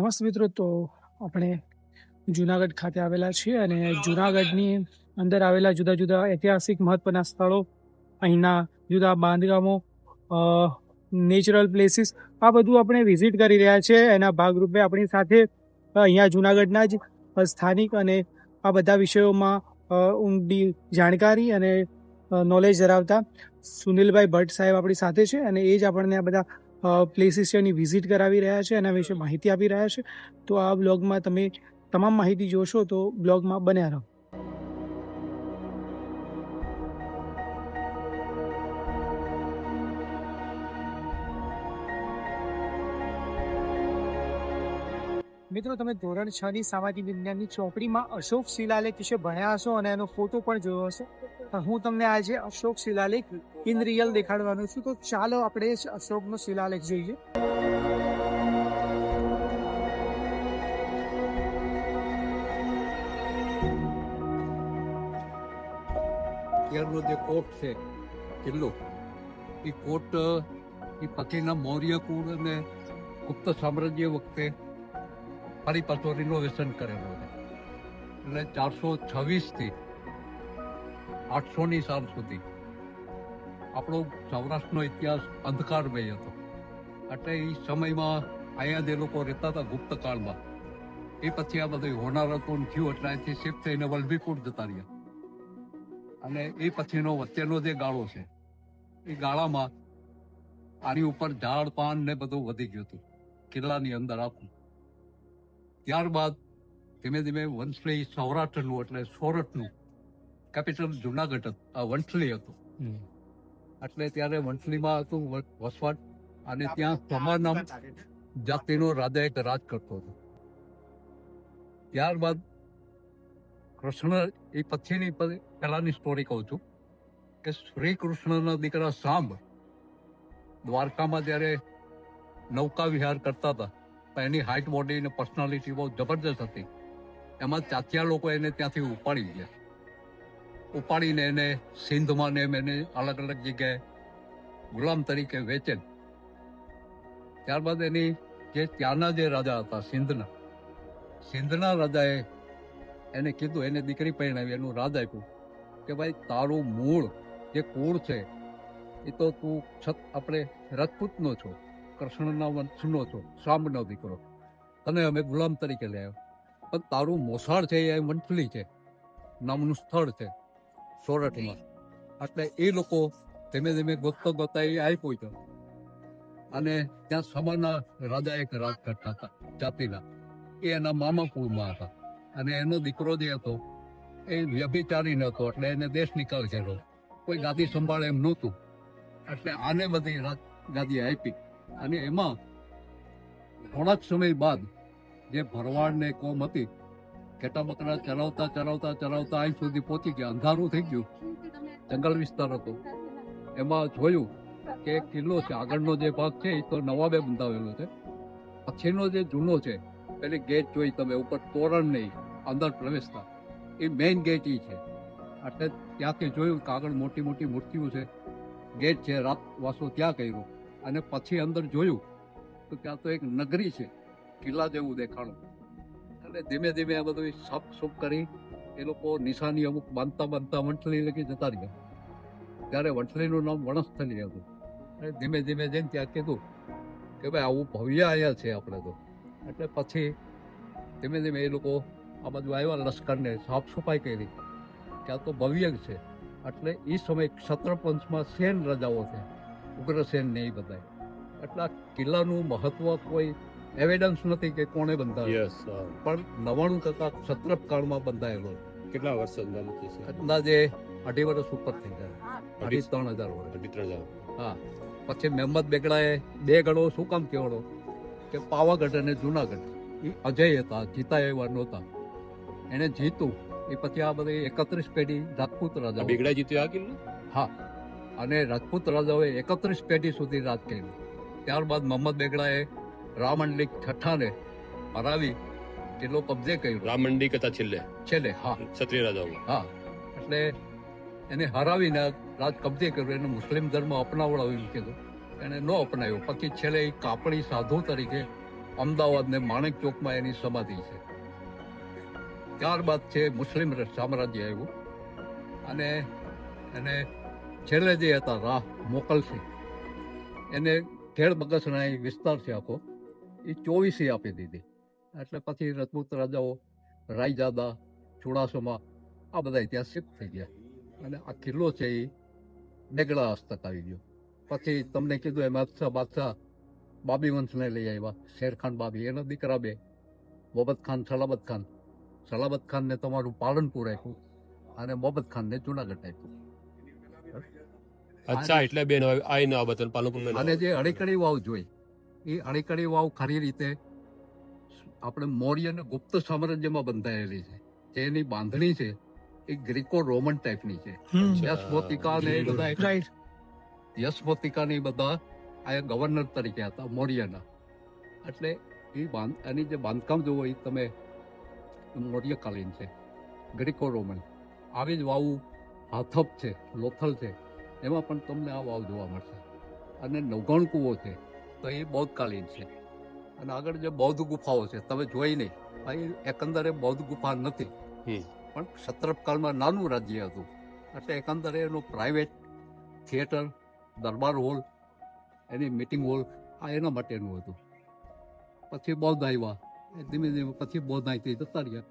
નમસ્તે મિત્રો, તો આપણે જુનાગઢ ખાતે આવેલા છીએ અને જુનાગઢની અંદર આવેલા જુદા જુદા ઐતિહાસિક મહત્વના સ્થળો, અહીંના જુદા બાંધકામો નેચરલ પ્લેસીસ આ બધું આપણે વિઝિટ કરી રહ્યા છીએ. એના ભાગરૂપે આપણી સાથે અહીંયા જુનાગઢના જ સ્થાનિક અને આ બધા વિષયોમાં ઊંડી જાણકારી અને નોલેજ ધરાવતા સુનિલભાઈ ભટ્ટ સાહેબ આપણી સાથે છે અને એ જ આપણને આ બધા પ્લેસીસ છે એની વિઝિટ કરાવી રહ્યા છે, એના વિશે માહિતી આપી રહ્યા છે. તો આ બ્લોગમાં તમે તમામ માહિતી જોશો તો બ્લોગમાં બન્યા રહો. મિત્રો, તમે ધોરણ છ ની સામાજિક વિજ્ઞાનની ચોપડીમાં અશોક શિલાલેખ વિશે ભણ્યા હશો અને એનો ફોટો પણ જોયો હશે. હું તમને આજે અશોક શિલાલેખ ઇન રિયલ દેખાડવાનો છું. તો ચાલો આપણે અશોકનો શિલાલેખ જોઈએ. અત્યારનો જે કોટ છે કિલ્લો એ કોટ, એ પછીના મૌર્ય કુળ અને ગુપ્ત સામ્રાજ્ય વખતે ફરી પાછો રિનોવેશન કરેલો છે એટલે ચારસો છવ્વીસથી આઠસોની સાલ સુધી આપણો સૌરાષ્ટ્રનો ઇતિહાસ અંધકારમય હતો. એટલે એ સમયમાં અહીંયા જે લોકો રહેતા હતા ગુપ્તકાળમાં, એ પછી આ બધું હોનારતોન થયું એટલે અહીંથી શિફ્ટ થઈને વલભીપુર જતા રહ્યા. અને એ પછીનો વચ્ચેનો જે ગાળો છે, એ ગાળામાં આની ઉપર ઝાડ, પાન ને બધું વધી ગયું હતું. કિલ્લાની અંદર આખું. ત્યારબાદ ધીમે ધીમે વંથલી સૌરાષ્ટ્રનું એટલે સોરઠનું કેપિટલ જુનાગઢ હતું. આ વંથલી હતું. એટલે ત્યારે વંથલીમાં હતું વસવાટ અને ત્યાં સમાનામ જાતિનો રાજા એક રાજ કરતો હતો. ત્યારબાદ કૃષ્ણ એ પછીની પહેલાની સ્ટોરી કહું છું કે શ્રી કૃષ્ણના દીકરા સાંભ દ્વારકામાં જ્યારે નૌકા વિહાર કરતા હતા પણ એની હાઇટ બોડી અને પર્સનાલિટી બહુ જબરદસ્ત હતી. એમાં ચાચિયા લોકો એને ત્યાંથી ઉપાડી ગયા. ઉપાડીને એને સિંધમાં ને એમ એને અલગ અલગ જગ્યાએ ગુલામ તરીકે વેચે ત્યારબાદ એની જે ત્યાંના જે રાજા હતા, સિંધના સિંધના રાજાએ એને કીધું, એને દીકરી પરણાવી, એનું રાજ આપ્યું કે ભાઈ, તારું મૂળ જે કુળ છે, એ તો તું છત આપણે રાજપૂતનો છો. કૃષ્ણના વંશનો છો સાંબનો દીકરો. તને અમે ગુલામ તરીકે લઈ આવ્યો પણ તારું મોસાળ છે એ મંથલી છે. નામનું સ્થળ છે સોરઠમાં. એટલે એ લોકો ધીમે ધીમે ગોતતો ગોતા એ આવી પહોંચ્યો અને ત્યાં સમાના રાજા એક રાજ કરતા હતા, જાતિના. એ એના મામા કુળમાં હતા. અને એનો દીકરો જે હતો, એ વ્યભિચારી હતો, એટલે એને દેશ નિકાલ કર્યો કોઈ ગાદી સંભાળે એમ નહોતું. એટલે આને બધી ગાદી આપી. અને એમાં થોડાક સમય બાદ જે ભરવાડને કોમ હતી, કેટા બકરા ચલાવતા ચલાવતા ચલાવતા અહીં સુધી પહોંચી ગયા. અંધારું થઈ ગયું. જંગલ વિસ્તાર હતો. એમાં જોયું કે એક કિલ્લો છે. આગળનો જે ભાગ છે એ તો નવાબે બંધાવેલો છે. પછીનો જે જૂનો છે પેલી ગેટ જોઈ તમે, ઉપર તોરણ નહીં, અંદર પ્રવેશતા. એ મેઇન ગેટ એ છે. એટલે ત્યાંથી જોયું કે આગળ મોટી મોટી મૂર્તિઓ છે. ગેટ છે રાત વાસો ત્યાં કર્યું. અને પછી અંદર જોયું તો ત્યાં તો એક નગરી છે, કિલ્લા જેવું દેખાણું. એટલે ધીમે ધીમે આ બધું સાફ સૂફ કરી એ લોકો નિશાની અમુક બાંધતા બાંધતા વંટલી લગી જતા રહ્યા. ત્યારે વંટલીનું નામ વણસ્થલી હતું અને ધીમે ધીમે જઈને ત્યાં કીધું કે ભાઈ આવું ભવ્ય અહીંયા છે આપણે તો. એટલે પછી ધીમે ધીમે એ લોકો આ બાજુ આવ્યા લશ્કરને સાફ સફાઈ કરી. આ તો ભવ્ય છે. એટલે એ સમયે ક્ષત્રપંચમાં સેન રજાઓ છે. ઉગ્રસેન ને એ બધા એટલે આ કિલ્લાનું મહત્વ કોઈ એવિડન્સ નથી કે કોણે બંધાવ્યો યસ પણ નવાણું ટકા ક્ષત્રપ કાળમાં બંધાયેલો. કેટલા વર્ષ અંદાજે અઢી વર્ષ ઉપર થઈ ગયા અઢી ત્રણ હજાર વર્ષ. અઢી ત્રણ હજાર. હા. પછી મહેમદ બેગડાએ બે ગઢો શું કામ કહેવાનો? કે પાવાગઢ અને જુનાગઢ. એ અજય હતા જીતા એવા નહોતા. એણે જીતું. એ પછી આ બધી એકત્રીસ પેઢી રાજપૂત રાજા બેગડા જીત્યો આ કિલ્લો? અને રાજપૂત રાજાઓએ એકત્રીસ પેઢી સુધી રાજ કર્યું. ત્યારબાદ મોહમ્મદ બેગડાએ રામંડલિક છઠ્ઠાને હરાવી કિલ્લો કબજે કર્યો. રામંડી કરતા છેલ્લે? છેલ્લે હા. ક્ષત્રિય રાજાઓ હા. એટલે એને હરાવીને રાજ કબજે કર્યો. એને મુસ્લિમ ધર્મ અપનાવડાવ્યું કીધું. એને ન અપનાવ્યો. પછી છેલ્લે એ કાપડી સાધુ તરીકે અમદાવાદને માણેક ચોકમાં એની સમાધિ છે. ત્યારબાદ છે મુસ્લિમ સામ્રાજ્ય આવ્યું. અને એને છેલ્લે જે હતા રાહ મોકલશે એને ખેડ બગસણા એ વિસ્તાર છે આખો, એ ચોવીસે આપી દીધી. એટલે પછી રજપૂત રાજાઓ, રાયજાદા, ચુડાસમા, આ બધા ત્યાં શિફ્ટ થઈ ગયા. અને આ કિલ્લો છે એ ડેગડા હસ્તક આવી ગયો. પછી તમને કીધું એમ બાદશાહ બાદશાહ બાબી વંશને લઈ આવ્યા. શેરખાન બાબી, એના દીકરા બે, મોહમ્મદ સલાબત ખાન. સલાબત ખાનને તમારું પાલનપુર આપ્યું અને મોહમ્મદ ખાનને જુનાગઢ આપ્યું. અચ્છા એટલે બેન હવે ના બતન પાલનપુર મેં અને જે અડીકડી વાવ જોઈ એ અડીકડી વાવ ખરી રીતે આપણે મૌર્ય અને ગુપ્ત સામ્રાજ્યમાં બંધાયેલી છે. જે એની બાંધણી છે એ ગ્રીકો રોમન ટાઈપની છે. યશમોતિકા ને બધા યશમોતિકા ને બધા આ ગવર્નર તરીકે હતા મૌર્યના. એટલે એ બાંધ એની જે બાંધકામ જોવો એ તમે મૌર્યકાલીન છે ગ્રીકો રોમન. આવી જ વાવ હાથપ છે લોથલ છે. એમાં પણ તમને આ વાવ જોવા મળશે. અને નવગણ કૂવો છે તો એ બૌદ્ધકાલીન છે. અને આગળ જે બૌદ્ધ ગુફાઓ છે તમે જોઈ નહીં એ એકંદરે બૌદ્ધ ગુફા નથી. પણ ક્ષત્રપકાળમાં નાનું રાજ્ય હતું. એટલે એકંદરે એનું પ્રાઇવેટ થિયેટર દરબાર હોલ એની મિટિંગ હોલ આ એના માટેનું હતું. પછી બૌદ્ધ આવ્યા. એ ધીમે ધીમે પછી બૌદ્ધ અહીંથી જતા રહ્યા.